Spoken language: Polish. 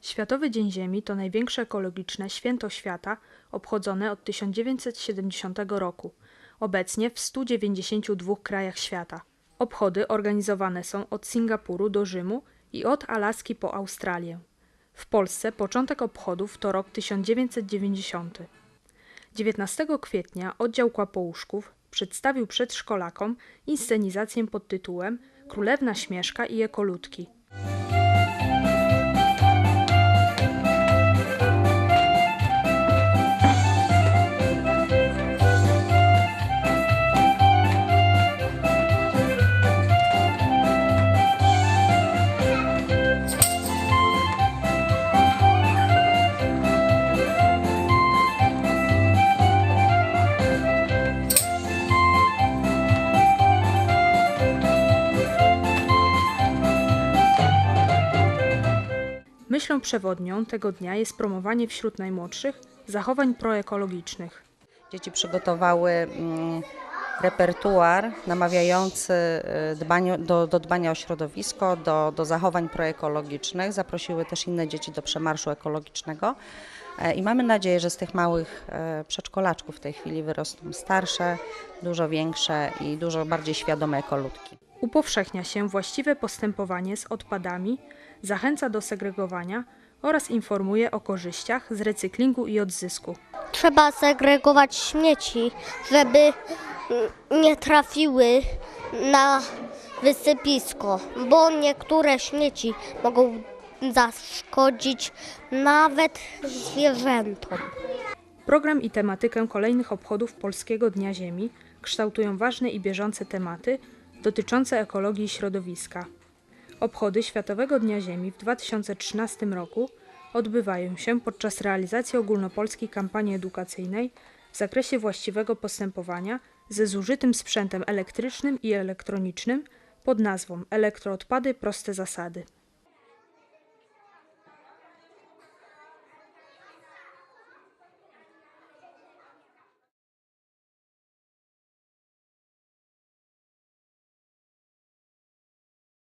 Światowy Dzień Ziemi to największe ekologiczne święto świata obchodzone od 1970 roku, obecnie w 192 krajach świata. Obchody organizowane są od Singapuru do Rzymu i od Alaski po Australię. W Polsce początek obchodów to rok 1990. 19 kwietnia oddział Kłapołuszków przedstawił przedszkolakom inscenizację pod tytułem Królewna Śmieszka i Ekoludki. Myślą przewodnią tego dnia jest promowanie wśród najmłodszych zachowań proekologicznych. Dzieci przygotowały mm, repertuar namawiający y, do, do dbania o środowisko, do, do zachowań proekologicznych. Zaprosiły też inne dzieci do przemarszu ekologicznego. E, I mamy nadzieję, że z tych małych e, przedszkolaczków w tej chwili wyrosną starsze, dużo większe i dużo bardziej świadome ekoludki. Upowszechnia się właściwe postępowanie z odpadami, zachęca do segregowania oraz informuje o korzyściach z recyklingu i odzysku. Trzeba segregować śmieci, żeby nie trafiły na wysypisko, bo niektóre śmieci mogą zaszkodzić nawet zwierzętom. Program i tematykę kolejnych obchodów Polskiego Dnia Ziemi kształtują ważne i bieżące tematy dotyczące ekologii i środowiska. Obchody Światowego Dnia Ziemi w 2013 roku odbywają się podczas realizacji ogólnopolskiej kampanii edukacyjnej w zakresie właściwego postępowania ze zużytym sprzętem elektrycznym i elektronicznym pod nazwą Elektroodpady proste zasady.